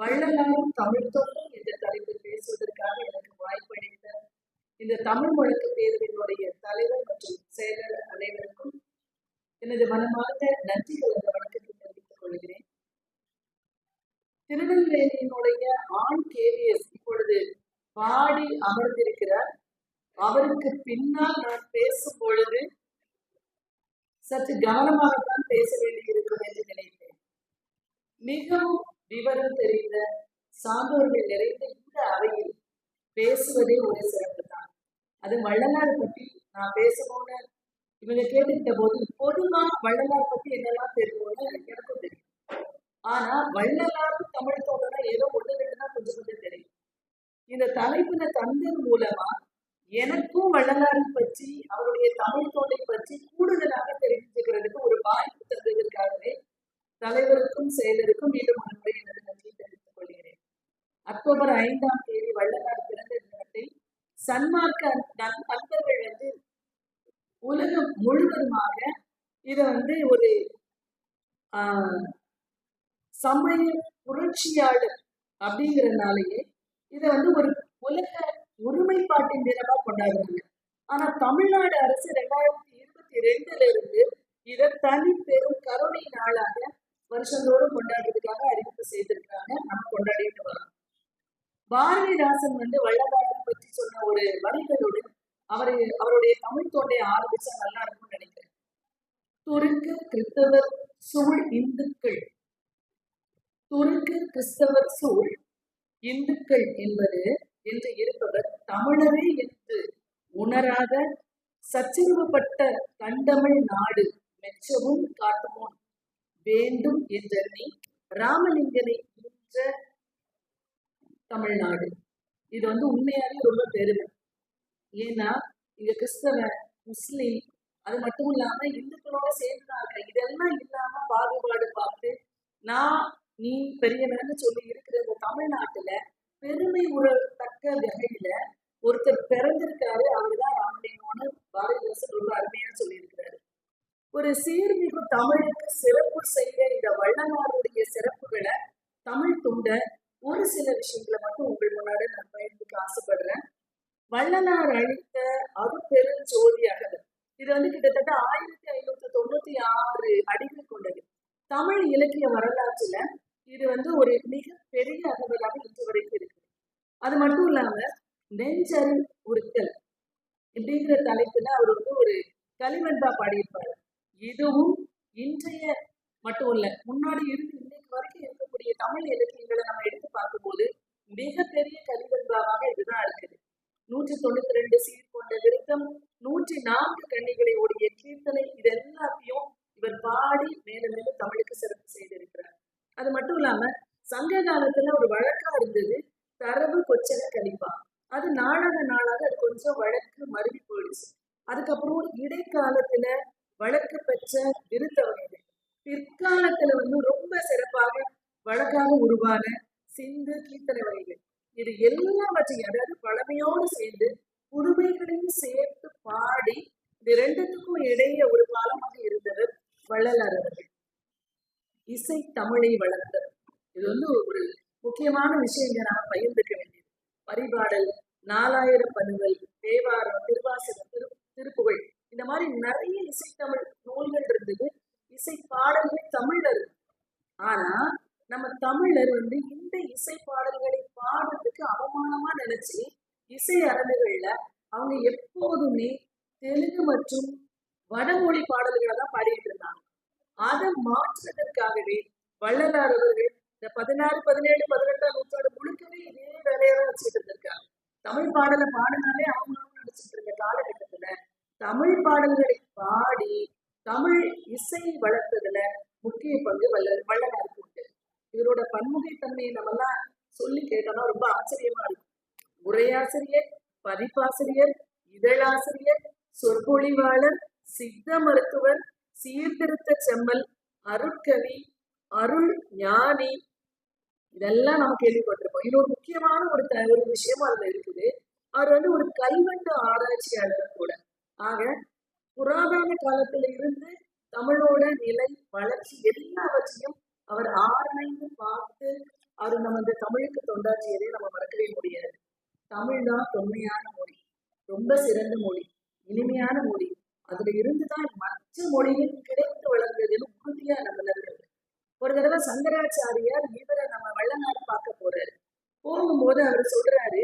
வள்ளலாரும் தமிழ் தொண்டும் என்ற தலைப்பில் பேசுவதற்காக எனக்கு வாய்ப்பளித்த இந்த தமிழ் முழக்க பேரவையினுடைய தலைவர் மற்றும் செயலர் அனைவருக்கும் எனது மனமார்ந்த நன்றி கலந்த வணக்கத்தை தெரிவித்துக் கொள்கிறேன். திருநெல்வேலியினுடைய ஆண் கேவியர் இப்பொழுது பாடி அமர்ந்திருக்கிறார். அவருக்கு பின்னால் நான் பேசும் பொழுது சற்று கவனமாகத்தான் பேச வேண்டியிருக்கும் என்று நினைத்தேன். மிகவும் விவரம் தெரிந்த சான்றோர்கள் நிறைந்த இந்த அவையில் பேசுவதே ஒரு சிறப்பு தான் அது வள்ளலார் பற்றி நான் பேசணும்னு இவங்க கேட்டுக்கிட்ட போது பொதுவா வள்ளலார் பத்தி என்னெல்லாம் தெரியும்னு எனக்கும் தெரியும். ஆனா வள்ளலார் தமிழ் தோன்றனா ஏதோ ஒன்று ரெண்டு தான் கொஞ்சம் கொஞ்சம் தெரியும். இந்த தலைப்பின தந்தது மூலமா எனக்கும் வள்ளலாரை பற்றி அவருடைய தமிழ் தோட்டை பற்றி கூடுதலாக தெரிஞ்சுக்கிறதுக்கு ஒரு வாய்ப்பு தந்ததற்காகவே தலைவருக்கும் செயலருக்கும் மீண்டும் ஒரு எனது நன்றியை தெரிவித்துக் கொள்கிறேன். அக்டோபர் ஐந்தாம் தேதி வள்ளலார் பிறந்த தினத்தை சன்மார்க்க நண்- நண்பர்கள் வந்து உலகம் முழுவதுமாக இதை வந்து ஒரு சமய புரட்சியாளர் அப்படிங்கிறதுனாலயே இதை வந்து ஒரு உலக ஒருமைப்பாட்டின் தினமா கொண்டாடுறாங்க. ஆனா தமிழ்நாடு அரசு ரெண்டாயிரத்தி இருபத்தி ரெண்டுல இருந்து இதை தனி பெரும் கருணை நாளாக வருஷந்தோறும் கொண்டாடுறதுக்காக அறிவிப்பு செய்திருக்காங்க நம்ம கொண்டாடிட்டு வரோம். பாரதிதாசன் வந்து வள்ளலாரை பற்றி சொன்ன ஒரு வரிகளோடு அவரு அவருடைய தமிழ் தோண்டை ஆரம்பிச்சா நல்லா இருக்கும்னு நினைக்கிறேன். துருக்கு கிறிஸ்தவர் சூழ் இந்துக்கள். துருக்கு கிறிஸ்தவர் சூழ் இந்துக்கள் என்பது என்று இருப்பவர் தமிழரே என்று உணராத சச்சரவுப்பட்ட தண்டமிழ் நாடு மெச்சவும் காட்டுமோன். வேண்டும் என்றெண்ணி ராமலிங்கனை ஈன்ற தமிழ்நாடு. இது வந்து உண்மையாவே ரொம்ப பெருமை. ஏன்னா இங்க கிறிஸ்தவ முஸ்லீம் அது மட்டும் இல்லாம இந்துக்களோட சேர்ந்து இதெல்லாம் இல்லாம பாகுபாடு பார்த்து நான் நீ பெரியவன்னு சொல்லி இருக்கிற இந்த தமிழ்நாட்டுல பெருமை உறத்தக்க வகையில ஒருத்தர் பிறந்திருக்காரு அவர்தான் ராமலிங்கம்னு பாரதிதாசன் ரொம்ப அருமையா சொல்லியிருக்கிறாரு ஒரு சீர்மிகு தமிழுக்கு சிறப்பு செய்த இந்த வள்ளலாருடைய சிறப்புகளை தமிழ் துண்ட ஒரு சில விஷயங்களை மட்டும் உங்கள் முன்னாடி நான் பயந்துக்க ஆசைப்படுறேன் வள்ளலார் அளித்த அருப்பெரும் ஜோதி அகவல் இது வந்து கிட்டத்தட்ட ஆயிரத்தி ஐநூத்தி தொண்ணூத்தி ஆறு அடிகள் கொண்டது தமிழ் இலக்கிய வரலாற்றுல இது வந்து ஒரு மிக பெரிய அகவலாக இன்று வரைக்கும் இருக்கு. அது மட்டும் இல்லாம நெஞ்சல் உறுத்தல் இப்படிங்கிற தலைப்புல அவர் வந்து ஒரு களிமண்பா பாடியிருப்பாரு. இதுவும் இன்றைய மட்டும் இல்ல முன்னாடி இருந்து இன்னைக்கு வரைக்கும் இருக்கக்கூடிய தமிழ் இலக்கியங்களை நம்ம எடுத்து பார்க்கும்போது மிகப்பெரிய களிமண்பாவாக இதுதான் இருக்குது. நூற்றி தொண்ணூத்தி ரெண்டு சீர் கொண்ட விருத்தம் நூற்றி நான்கு கன்னிகளை உடைய கீர்த்தனை இது எல்லாத்தையும் இவர் பாடி மேல மேலும் தமிழுக்கு சிறப்பு செய்திருக்கிறார். அது மட்டும் இல்லாம சங்க காலத்துல ஒரு வழக்கா இருந்தது தரவு கொச்சனை கழிப்பா. அது நாளாக நாளாக அது கொஞ்சம் வழக்கு மருவி போயிடுச்சு. அதுக்கப்புறம் இடைக்காலத்துல வழக்கு பெற்ற விருத்த வகைகள் பிற்காலத்துல வந்து ரொம்ப சிறப்பாக வழக்காக உருவான கலை வளர்ந்தது இது வந்து ஒரு முக்கியமான விஷயம் நாம் பகிர்ந்துக்க வேண்டியது. பரிபாடல் நாலாயிரம் பதுவல் தேவாரம் திருவாசகம் திரு திருப்புகழ். இந்த மாதிரி நிறைய இசைத்தமிழ் நூல்கள் இருந்தது. இசை பாடல்கள் தமிழர். இருக்கு ஆனா நம்ம தமிழர் வந்து இந்த இசை பாடல்களை பாடுறதுக்கு அவமானமா நினைச்சு இசை அரங்குகள்ல அவங்க எப்போதுமே தெலுங்கு மற்றும் வடமொழி பாடல்களை தான் பாடிட்டு இருந்தாங்க. அதை மாற்றுவதற்காகவே வள்ளலார் அவர்கள் இந்த பதினாறு பதினேழு பதினெட்டாம் நூற்றாண்டு முழுக்கவே இதே வேலையா தான் வச்சுட்டு இருந்திருக்காங்க. தமிழ் பாடலை பாடினாலே அவங்க நினைச்சிட்டு இருந்த காலகட்டத்துல தமிழ் பாடல்களை பாடி தமிழ் இசை வளர்த்ததுல முக்கிய பங்கு வல்ல வள்ளலாருக்கு உண்டு. இவரோட பன்முகைத்தன்மையை நம்ம எல்லாம் சொல்லி கேட்டோம்னா ரொம்ப ஆச்சரியமா இருக்கும். உரையாசிரியர் பதிப்பாசிரியர் இதழாசிரியர் சொற்பொழிவாளர் சித்த மருத்துவர் சீர்திருத்த செம்மல் அருட்கவி அருள் ஞானி இதெல்லாம் நம்ம கேள்விப்பட்டிருப்போம். இது ஒரு முக்கியமான ஒரு த- ஒரு விஷயமா அதுல இருக்குது. அவர் வந்து ஒரு கல்வெட்டு ஆராய்ச்சியாளர் கூட. ஆக புராதன காலத்துல இருந்து தமிழோட நிலை வளர்ச்சி எல்லாவற்றையும் அவர் ஆராய்ந்து பார்த்து அவர் நம்ம இந்த தமிழுக்கு தொண்டாற்றியதை நம்ம மறக்கவே முடியாது. தமிழ் தான் தொன்மையான மொழி. ரொம்ப சிறந்த மொழி. இனிமையான மொழி. அதுல இருந்துதான் மற்ற மொழியும் கிடைத்து வளர்ந்ததுன்னு உறுதியா நம்பினர்கள் ஒரு தடவை சங்கராச்சாரியார் இவரை நம்ம வள்ளலார் பார்க்க போறாரு. போகும்போது அவர் சொல்றாரு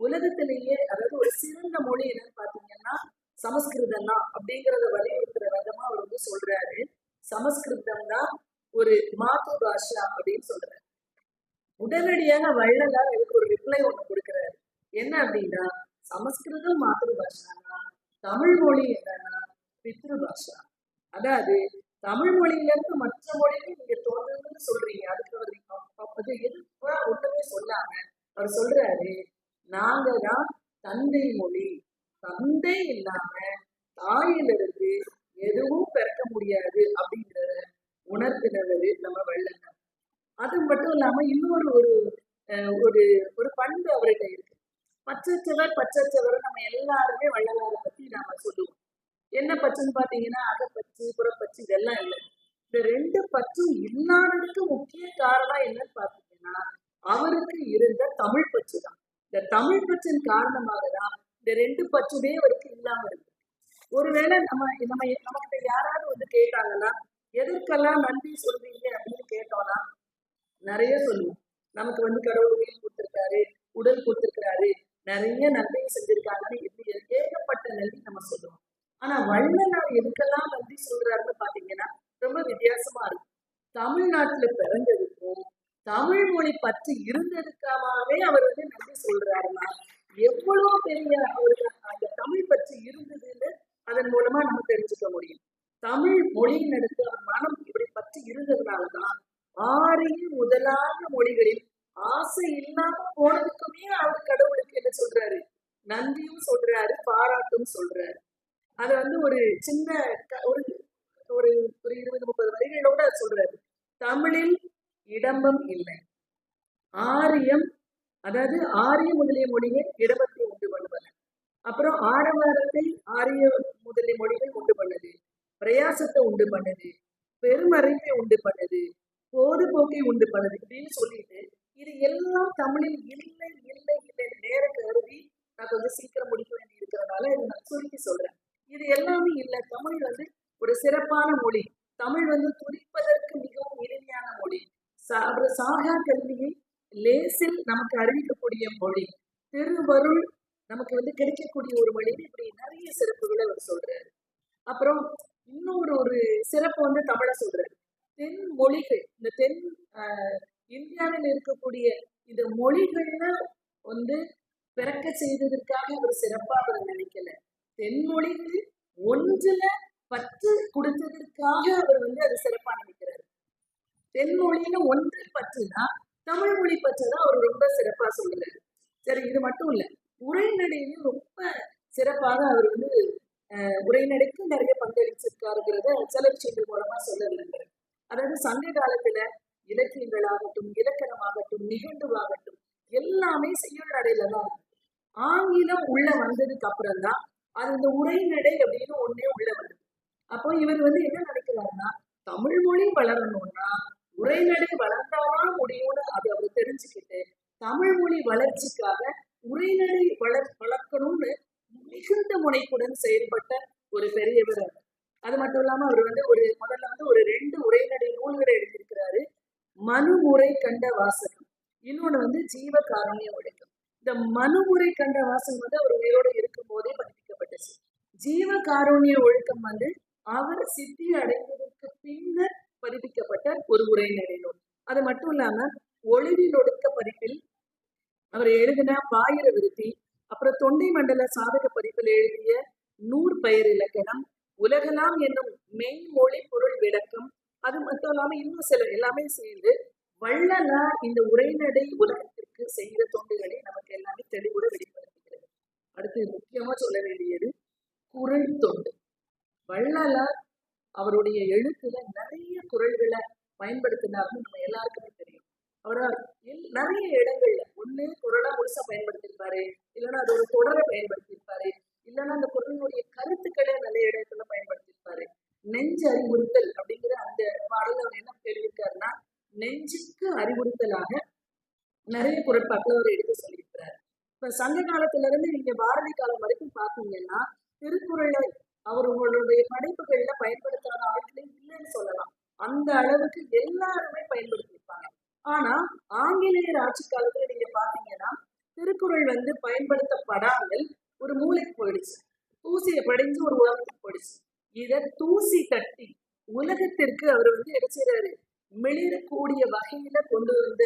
உலகத்திலேயே அதாவது ஒரு சிறந்த மொழி என்னன்னு பாத்தீங்கன்னா சமஸ்கிருதம் தான் அப்படிங்கறத வலியுறுத்துற விதமா அவர் வந்து சொல்றாரு. சமஸ்கிருதம் தான் ஒரு மாத்து பாஷா அப்படின்னு சொல்றாரு. உடனடியாக வள்ளலார் அதுக்கு ஒரு ரிப்ளை ஒண்ணு கொடுக்குறாரு. என்ன அப்படின்னா சமஸ்கிருதம் மாத்திரு பாஷானா தமிழ் மொழி என்னன்னா பித்ரு பாஷா அதாவது தமிழ் மொழியிலிருந்து மற்ற மொழிகள் நீங்க தோன்றுன்னு சொல்றீங்க. அதுக்கு அவர் அது எதுவா ஒண்ணுமே சொல்லாம அவர் சொல்றாரு நாங்க தான் தந்தை மொழி. தந்தை இல்லாம தாயிலிருந்து எதுவும் பிறக்க முடியாது அப்படிங்கிறத உணர்த்தினவர் நம்ம வள்ளலார். அது மட்டும் இல்லாம இன்னொரு ஒரு ஒரு ஒரு பண்பு அவர்கிட்ட இருக்கு. பச்சைச்சவர் பச்சைச்சவர் நம்ம எல்லாருமே வள்ளலாரை பத்தி நாம சொல்லுவோம். என்ன பச்சுன்னு பாத்தீங்கன்னா பச்சு புறப்பச்சு இதெல்லாம் இல்லை. இந்த ரெண்டு பச்சும் இல்லாததுக்கு முக்கிய காரணம் என்னன்னு பாத்தீங்கன்னா அவருக்கு இருந்த தமிழ் பச்சு தான். இந்த தமிழ் பச்சின் காரணமாக தான் இந்த ரெண்டு பச்சுமே அவருக்கு இல்லாம இருக்கு. ஒருவேளை நம்ம நம்ம நம்மகிட்ட யாராவது வந்து கேட்டாங்கன்னா எதற்கெல்லாம் நன்றி சொல்றீங்க? அப்படின்னு கேட்டோம்னா நிறைய சொல்லுவோம். நமக்கு வந்து கடவுள் உயிர் கொடுத்துருக்காரு உடல் கொடுத்துருக்காரு நிறைய நன்மையை செஞ்சிருக்காங்கன்னு இப்படி ஏகப்பட்ட நன்றி நம்ம சொல்லுவோம் ஆனா வள்ளலார் எதுக்கெல்லாம் நன்றி சொல்றாருன்னு பாத்தீங்கன்னா ரொம்ப வித்தியாசமா இருக்கும் தமிழ்நாட்டுல பிறந்ததுக்கும் தமிழ் மொழி பற்றி இருந்ததுக்காகவே அவர் வந்து நன்றி சொல்றாருன்னா எவ்வளவு பெரிய அவருக்கு அந்த தமிழ் பற்றி இருந்ததுன்னு அதன் மூலமா நம்ம தெரிஞ்சுக்க முடியும். தமிழ் மொழியினருக்கு அவர் மனம் இப்படி பற்றி இருந்ததுனாலதான் ஆரிய முதலான மொழிகளில் ஆசை இல்லாம போனதுக்குமே அவர் கடவுளுக்கு என்ன சொல்றாரு? நன்றியும் சொல்றாரு பாராட்டும் சொல்றாரு. அது வந்து ஒரு சின்ன ஒரு ஒரு ஒரு இருபது முப்பது வரிகளோட சொல்றாரு. தமிழில் இடம்பம் இல்லை. ஆரியம் அதாவது ஆரிய முதலிய மொழிகள் இடம்பத்தை உண்டு பண்ணுவன. அப்புறம் ஆரவாரத்தை ஆரிய முதலிய மொழிகள் உண்டு பண்ணுது. பிரயாசத்தை உண்டு பண்ணுது. பெருமறைப்பை உண்டு பண்ணுது. பொழுதுபோக்கை உண்டு பண்ணுது இப்படின்னு சொல்லிட்டு இது எல்லாம் தமிழில் இல்லை இல்லை இல்லை நேர கருதி நான் கொஞ்சம் சீக்கிரம் முடிக்க வேண்டி இருக்கிறதுனால இதை நான் சுருக்கி சொல்றேன். இது எல்லாமே இல்லை. தமிழ் வந்து ஒரு சிறப்பான மொழி. தமிழ் வந்து துடிப்பதற்கு மிகவும் இனிமையான மொழி. சா- அப்புறம் சாகா கல்வியை லேசில் நமக்கு அறிவிக்கக்கூடிய மொழி. திருவருள் நமக்கு வந்து கிடைக்கக்கூடிய ஒரு மொழி. இப்படி நிறைய சிறப்புகளை அவர் சொல்றாரு. அப்புறம் இன்னொரு ஒரு சிறப்பு வந்து தமிழை சொல்றாரு. தென் மொழிகள் இந்த தென் இந்தியாவில் இருக்கக்கூடிய இந்த மொழிகள்ல வந்து பிறக்க செய்ததற்காக ஒரு சிறப்பா அவர் நினைக்கல. தென்மொழிக்கு ஒன்றுல பற்று கொடுத்ததற்காக அவர் வந்து அது சிறப்பாக நினைக்கிறாரு தென்மொழியில ஒன்று பற்றுனா தமிழ் மொழி பற்றுதான் அவர் ரொம்ப சிறப்பா சொல்றாரு சரி இது மட்டும் இல்ல உரைநடையிலும் ரொம்ப சிறப்பாக அவர் வந்து உரைநடைக்கு நிறைய பங்களிச்சிருக்காருங்கிறத சில விஷயங்கள் மூலமா சொல்ல அதாவது சங்க காலத்துல இலக்கியங்களாகட்டும் இலக்கணமாகட்டும் நிகழ்வாகட்டும் எல்லாமே செய்யுள் நடையில தான் ஆங்கிலம் உள்ள வந்ததுக்கு அப்புறம் தான் அது இந்த உரைநடை அப்படின்னு ஒண்ணே உள்ள வருது. அப்போ இவர் வந்து என்ன நினைக்கிறாருன்னா தமிழ் மொழி வளரணும்னா உரைநடை வளர்ந்தாதான் முடியும்னு அது அவர் தெரிஞ்சுக்கிட்டு தமிழ் மொழி வளர்ச்சிக்காக உரைநடை வளர் வளர்க்கணும்னு மிகுந்த முனைப்புடன் செயல்பட்ட ஒரு பெரியவர் அவர். அது மட்டும் இல்லாம அவர் வந்து ஒரு முதல்ல வந்து ஒரு ரெண்டு உரைநடை நூல்களை எழுதியிருக்கிறாரு. மனுமுறை கண்ட வாசகம். இன்னொன்னு வந்து ஜீவ காரணியம் ஒழுக்கம். இந்த மனுமுறை கண்ட வாசகம் வந்து அவர் உயிரோடு இருக்கும் போதே பதிப்பிக்கப்பட்டுச்சு ஜீவ காருண்ய ஒழுக்கம் வந்து அவர் சித்தி அடைந்ததற்கு பின்னர் பதிப்பிக்கப்பட்ட ஒரு உரைநடை நூல் அது மட்டும் இல்லாம ஒளிவில் ஒடுக்க பதிப்பில் அவர் எழுதின பாயிர விருத்தி அப்புறம் தொண்டை மண்டல சாதக பதிப்பில் எழுதிய நூறு பெயர் இலக்கணம் உலகலாம் என்னும் மெய்மொழி பொருள் விளக்கம் அது மட்டும் இல்லாம இன்னும் சில எல்லாமே சேர்ந்து வள்ளலா இந்த உரைநடை உலகத்திற்கு செய்கிற தொண்டுகளை நமக்கு எல்லாமே தெளிவுற வெளிப்படுத்துகிறது. அடுத்து முக்கியமா சொல்ல வேண்டியது குரல் தொண்டு. வள்ளலார் அவருடைய எழுத்துல நிறைய குரல்களை பயன்படுத்தினார்னு நம்ம எல்லாருக்குமே தெரியும். அவரால் எல்- நிறைய இடங்கள்ல ஒண்ணு குரலா முழுசா பயன்படுத்தியிருப்பாரு. இல்லைன்னா அதோட தொடரை பயன்படுத்தியிருப்பாரு. இல்லைன்னா அந்த குரலினுடைய கருத்துக்களை நிறைய இடத்துல பயன்படுத்தியிருப்பாரு. நெஞ்சு அறிவுறுத்தல் அப்படிங்கிற அந்த பாடல அவர் என்ன கேள்விருக்காருன்னா நெஞ்சுக்கு அறிவுறுத்தலாக நிறைய குரட்பாக்களை அவர் எடுத்து சொல்லியிருக்கிறார். இப்ப சங்க காலத்துல இருந்து நீங்க பாரதி காலம் வரைக்கும் பாத்தீங்கன்னா திருக்குறளை அவர் உங்களுடைய படைப்புகள்ல பயன்படுத்தாத ஆட்களே இல்லைன்னு சொல்லலாம். அந்த அளவுக்கு எல்லாருமே பயன்படுத்தியிருப்பாங்க. ஆனா ஆங்கிலேயர் ஆட்சி காலத்துல நீங்க பாத்தீங்கன்னா திருக்குறள் வந்து பயன்படுத்தப்படாமல் ஒரு மூளைக்கு போயிடுச்சு. தூசியை படைஞ்சு ஒரு உலகத்துக்கு போயிடுச்சு. இத தூசி தட்டி உலகத்திற்கு அவர் வந்து என்ன செய்றாரு? மிளிரக்கூடிய வகையில கொண்டு வந்த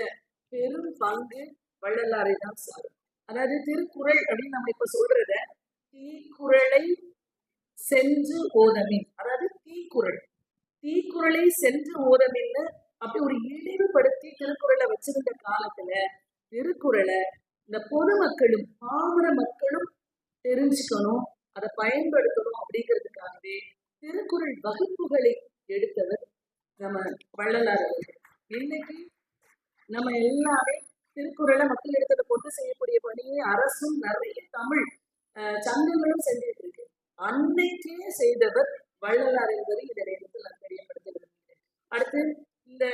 பெரும் பங்கு வள்ளலாரை தான் சாரும். அதாவது திருக்குறள் அப்படின்னு நம்ம இப்ப சொல்றத தீக்குறளை சென்று ஓதமின். அதாவது தீக்குறள். தீக்குறளை சென்று ஓதமின்னு அப்படி ஒரு இழிவுபடுத்தி திருக்குறளை வச்சிருந்த காலத்துல திருக்குறளை இந்த பொதுமக்களும் பாமர மக்களும் தெரிஞ்சுக்கணும் அதை பயன்படுத்தணும் அப்படிங்கிறதுக்காகவே திருக்குறள் வகுப்புகளை எடுத்தவர் நம்ம வள்ளலார் அவர்கள். இன்னைக்கு நம்ம எல்லாமே திருக்குறளை மக்களிடத்துல கொண்டு செய்யக்கூடிய பணியை அரசும் நிறைய தமிழ் சங்கங்களும் செஞ்சுட்டு இருக்கு அன்னைக்கே செய்தவர் வள்ளலார் என்பதை இதனை நேரத்தில் நான் தெரியப்படுத்த விரும்புகிறேன் அடுத்து இந்த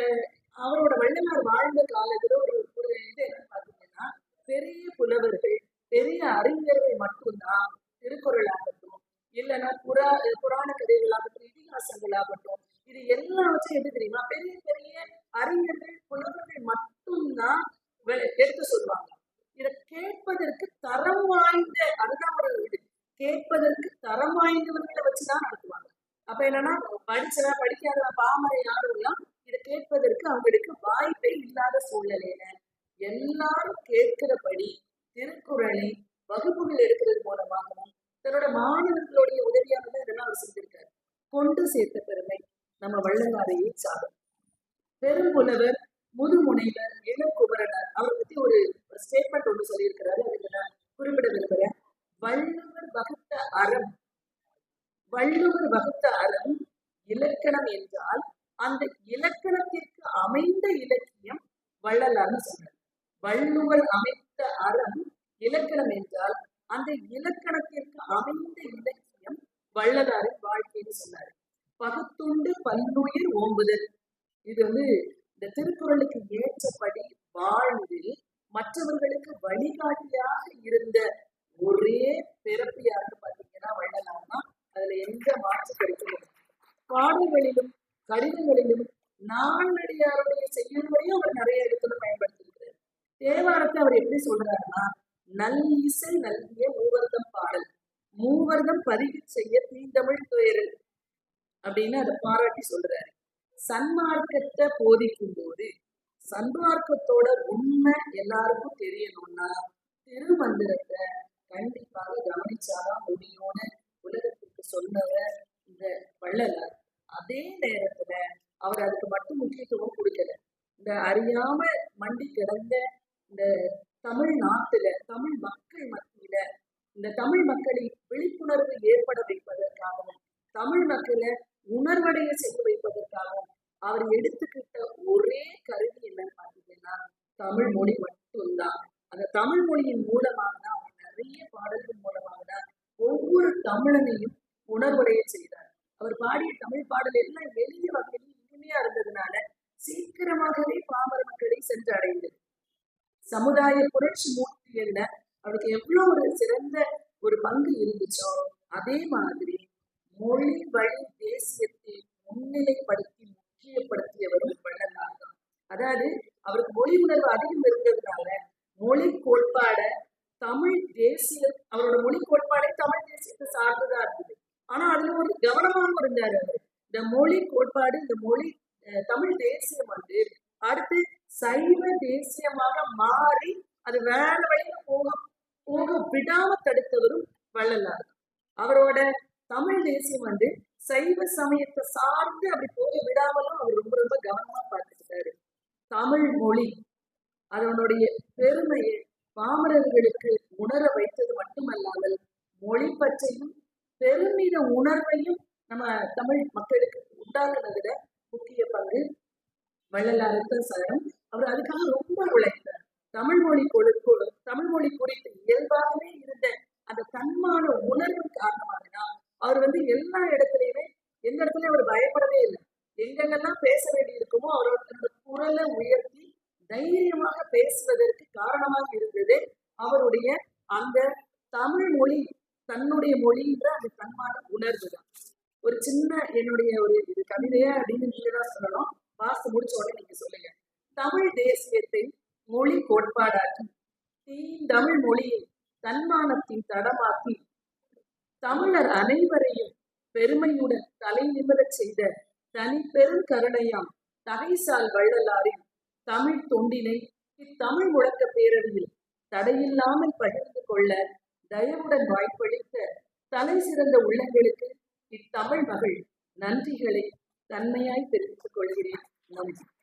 அவரோட வள்ளலார் வாழ்ந்த காலத்துல ஒரு ஒரு இது என்னன்னு பார்த்தீங்கன்னா பெரிய புலவர்கள் பெரிய அறிஞர்கள் மட்டும்தான் திருக்குறளாகட்டும் இல்லைன்னா புறா புராண கதைகளாகட்டும் இதிகாசங்களாகட்டும் இது எல்லாவற்றையும் எது தெரியுமா? பெரிய பெரிய அறிஞர்கள் புலவர்கள் மட்டும்தான் எடுத்து சொல்லுவாங்க வச்சுதான் நடத்துவாங்க. அப்ப என்னன்னா படிச்சதா படிக்காதவன் பாமரை யாரெல்லாம் இதை கேட்பதற்கு அவங்களுக்கு வாய்ப்பே இல்லாத சூழ்நிலையில எல்லாரும் கேட்கிறபடி திருக்குறளை வகுப்புகள் எடுக்கிறது மூலமாகவும் தன்னோட மாணவர்களுடைய உதவியாக தான் இதெல்லாம் அவர் செஞ்சிருக்காரு கொண்டு சேர்த்த பெருமை நம்ம வள்ளலாரையே சாரும் பெரும்புலவர் முதுமுனைவர் இளங்குமரனார் அவரை பத்தி ஒரு ஸ்டேட்மெண்ட் ஒன்று சொல்லியிருக்கிறாரு அதுக்கு நான் குறிப்பிட விரும்புகிறேன் வள்ளுவர் வகுத்த அறம் வள்ளுவர் வகுத்த அறம் இலக்கணம் என்றால் அந்த இலக்கணத்திற்கு அமைந்த இலக்கியம் வள்ளலார்னு சொன்னார். வள்ளுவல் அமை அறம் இலக்கணம் என்றால் அந்த இலக்கணத்திற்கு அமைந்த இலக்கியம் வள்ளலாரின் வாழ்க்கைன்னு சொன்னார் பகுத்துண்டு பல்லுயிர் ஓம்புதல் இது வந்து இந்த திருக்குறளுக்கு ஏற்றபடி வாழ்ந்து மற்றவர்களுக்கு வழிகாட்டியாக இருந்த ஒரே பிறப்பு யாருன்னு பாத்தீங்கன்னா வள்ளலார் தான் அதுல எந்த மாற்று கருத்தும் இல்லை. பாடல்களிலும் கடிதங்களிலும் நாளடியாருடைய செய்யுள்களையும் அவர் நிறைய இடத்துல பயன்படுத்தியிருக்கிறார் தேவாரத்தை அவர் எப்படி சொல்றாருன்னா நல் இசை நல்கிய மூவர்தம் பாடல். மூவர்தம் பதிவு செய்ய தீந்தமிழ் துயரல் அப்படின்னு அதை பாராட்டி சொல்றாரு. சன்மார்க்கத்தை போதிக்கும் போது சன்மார்க்கத்தோட உண்மை எல்லாருக்கும் தெரியணும்னா திருமந்திரத்தை கண்டிப்பாக கவனிச்சாதான் முடியும்னு உலகத்துக்கு சொன்னவர் இந்த வள்ளலார். அதே நேரத்துல அவர் அதுக்கு மட்டும் முக்கியத்துவம் கொடுக்கல. இந்த அறியாம மண்டி கிடந்த இந்த தமிழ்நாட்டுல தமிழ் மக்கள் மத்தியில இந்த தமிழ் மக்களை விழிப்புணர்வு ஏற்பட வைப்பதற்காகவும் தமிழ் மக்களை உணர்வடைய செய்ய வைப்பதற்காகவும் அவர் எடுத்துக்கிட்ட ஒரே கருவி என்னன்னு பாத்தீங்கன்னா தமிழ் மொழி மட்டும்தான் அந்த தமிழ் மொழியின் மூலமாக தான் அவர் நிறைய பாடல்கள் மூலமாக தான் ஒவ்வொரு தமிழனையும் உணர்வடைய செய்தார் அவர் பாடிய தமிழ் பாடல் எல்லாம் எளிய வகையில் இனிமையா இருந்ததுனால சீக்கிரமாகவே பாமர மக்களை சென்றடைந்தது சமுதாய புரட்சி மூர்த்தியல்ல அவருக்கு எவ்வளவு ஒரு சிறந்த ஒரு பங்கு இருந்துச்சோ அதே மாதிரி மொழி வழி தேசியத்தை முன்னிலைப்படுத்தி முக்கியப்படுத்தியவரும் வள்ளலார் தான். அதாவது உணர்வு அதிகம் இருந்ததுனால மொழி கோட்பாட தமிழ் தேசிய அவரோட மொழி கோட்பாடே தமிழ் தேசியத்தை சார்ந்ததா இருந்தது. ஆனா அதுல ஒரு கவனமாகவும் இருந்தாரு அவர். இந்த மொழி கோட்பாடு இந்த மொழி தமிழ் தேசியம் வந்து அடுத்து சைவ தேசியமாக மாறி அது வேற வழியில போக போக விடாம தடுத்தவரும் வள்ளலார். அவரோட தமிழ் தேசியம் வந்து சைவ சமயத்தை சார்ந்து அப்படி போக விடாமலும் அவர் ரொம்ப ரொம்ப கவனமா பார்த்துக்கிட்டாரு. தமிழ் மொழி அதனுடைய பெருமையை பாமரர்களுக்கு உணர வைத்தது மட்டுமல்லாமல் மொழி பற்றியும் பெருமித உணர்வையும் நம்ம தமிழ் மக்களுக்கு உண்டாக்குனதுல முக்கிய பங்கு வள்ளலாருக்கு சரணம் அவர் அதுக்காக ரொம்ப உழைக்கும் தமிழ் மொழி கொழுப்பு தமிழ் மொழி குறித்து இயல்பாகவே இருந்த அந்த தன்மான உணர்வு காரணமாக தான் அவர் வந்து எல்லா இடத்துலயுமே எந்த இடத்துலயும் அவர் பயப்படவே இல்லை எங்கெங்கெல்லாம் பேச வேண்டி இருக்குமோ அவரோட தன்னோட குரலை உயர்த்தி தைரியமாக பேசுவதற்கு காரணமாக இருந்தது அவருடைய அந்த தமிழ் மொழி தன்னுடைய மொழின்ற அந்த தன்மான உணர்வு தான் ஒரு சின்ன என்னுடைய ஒரு இது கவிதையா அப்படின்னு நீங்க தான் சொல்லணும் வாசித்து முடிச்ச உடனே நீங்க சொல்லுங்க தமிழ் தேசியத்தை மொழி கோட்பாடாக்கி தீந்தமிழ் மொழியை தன்மானத்தின் தடமாக்கி தமிழர் அனைவரையும் பெருமையுடன் தலை நிமிரச் செய்த தனி பெருங்கருணையாம் தகைசால் வள்ளலாரின் தமிழ் தொண்டினை இத்தமிழ் முழக்க பேரவையில் தடையில்லாமல் பகிர்ந்து கொள்ள தயவுடன் வாய்ப்பளித்த தலை சிறந்த உள்ளங்களுக்கு இத்தமிழ் மகள் நன்றிகளை தன்மையாய் தெரிவித்துக் கொள்கிறேன். நன்றி.